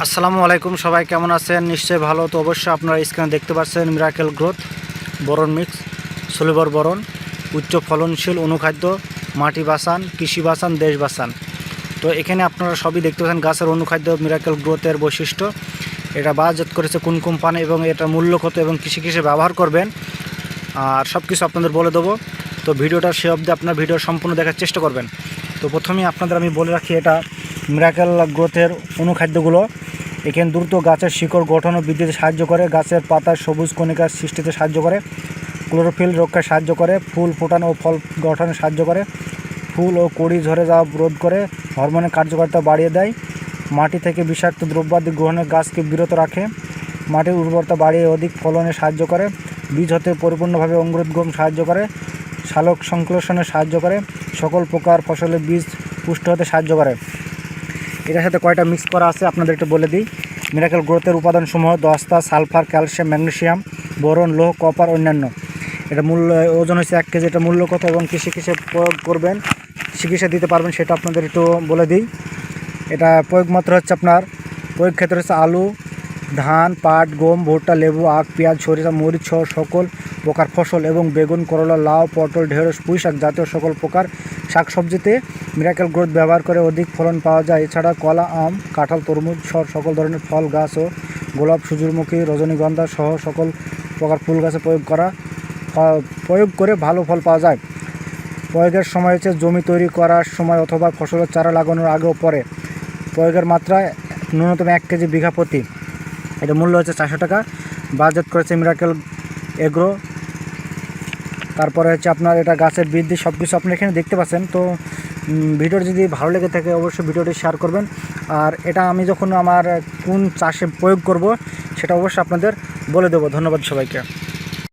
আসসালামু আলাইকুম, সবাই কেমন আছেন? নিশ্চয়ই ভালো, তো অবশ্যই আপনারা স্ক্রিনে দেখতে পাচ্ছেন miracle growth boron mix Solubor boron উচ্চ ফলনশীল অনুখাদ্য, মাটি বাসান, কৃষি বাসান, দেশ বাসান। তো এখানে আপনারা সবই দেখতে পাচ্ছেন গাছের অনুখাদ্য মিরাকেল গ্রোথের বৈশিষ্ট্য। এটা বাজাত করেছে কোন কোম্পানি এবং এটা মূল্য কত এবং কৃষি কৃষি ব্যবহার করবেন। আর সব কিছু আপনাদের বলে দেবো। তো ভিডিওটা সে অবধি আপনার ভিডিও সম্পূর্ণ দেখার চেষ্টা করবেন। তো প্রথমেই আপনাদের আমি বলে রাখি, এটা মিরাকেল গ্রোথের অনুখাদ্যগুলো। এখানে দ্রুত গাছের শিকড় গঠন ও বৃদ্ধিতে সাহায্য করে। গাছের পাতার সবুজ কণিকার সৃষ্টিতে সাহায্য করে। ক্লোরোফিল রক্ষায় সাহায্য করে। ফুল ফোটানো ও ফল গঠনে সাহায্য করে। ফুল ও কড়ি ঝরে যাওয়া রোধ করে। হরমোনের কার্যকারিতা বাড়িয়ে দেয়। মাটি থেকে বিষাক্ত দ্রব্যাদি গ্রহণের গাছকে বিরত রাখে। মাটির উর্বরতা বাড়িয়ে অধিক ফলনে সাহায্য করে। বীজ হতে পরিপূর্ণভাবে অঙ্কুরোদ্গম সাহায্য করে। শালক সংশ্লেষণে সাহায্য করে। সকল প্রকার ফসলের বীজ পুষ্ট হতে সাহায্য করে। এটার সাথে কয়টা মিক্স করা আছে আপনাদের একটু বলে দিই। মিরাকেল গ্রোথের উপাদানসমূহ, দস্তা, সালফার, ক্যালসিয়াম ম্যাগনেশিয়াম বোরন, লোহ, কপার, অন্যান্য। এটা মূল্য, ওজন হচ্ছে এক কেজি, এটা মূল্য কত এবং কৃষি কৃষি প্রয়োগ করবেন, চিকিৎসা দিতে পারবেন সেটা আপনাদের একটু বলে দিই। এটা প্রয়োগ মাত্র হচ্ছে আপনার, প্রয়োগ ক্ষেত্রে হচ্ছে আলু ধান, পাট, গম, ভুট্টা, লেবু, আখ, পেঁয়াজ, সরিষা, মরিচ সহ সকল প্রকার ফসল এবং বেগুন, করলা, লাউ, পটল, ঢেঁড়স পুঁই শাক জাতীয় সকল প্রকার শাকসবজিতে মিরাকেল গ্রোথ ব্যবহার করে অধিক ফলন পাওয়া যায়। এছাড়া কলা, আম, কাঁঠাল, তরমুজ সহ সকল ধরনের ফল, গাছ ও গোলাপ সূর্যমুখী রজনীগন্ধা সহ সকল প্রকার ফুল গাছে প্রয়োগ করা প্রয়োগ করে ভালো ফল পাওয়া যায়। প্রয়োগের সময় হচ্ছে জমি তৈরি করার সময় অথবা ফসলের চারা লাগানোর আগে ও পরে। প্রয়োগের মাত্রা ন্যূনতম এক কেজি বিঘা প্রতি। এটা মূল্য হচ্ছে চারশো টাকা। বাজেট করেছে মিরাকেল এগ্রো তারপরে হচ্ছে আপনার এটা গাছের বৃদ্ধি সব কিছু আপনি এখানে দেখতে পাচ্ছেন। তো ভিডিওটি যদি ভালো লেগে থাকে অবশ্যই ভিডিওটি শেয়ার করবেন। আর এটা আমি যখন আমার কোন চাষে প্রয়োগ করব, সেটা অবশ্যই আপনাদের বলে দেবো। ধন্যবাদ সবাইকে।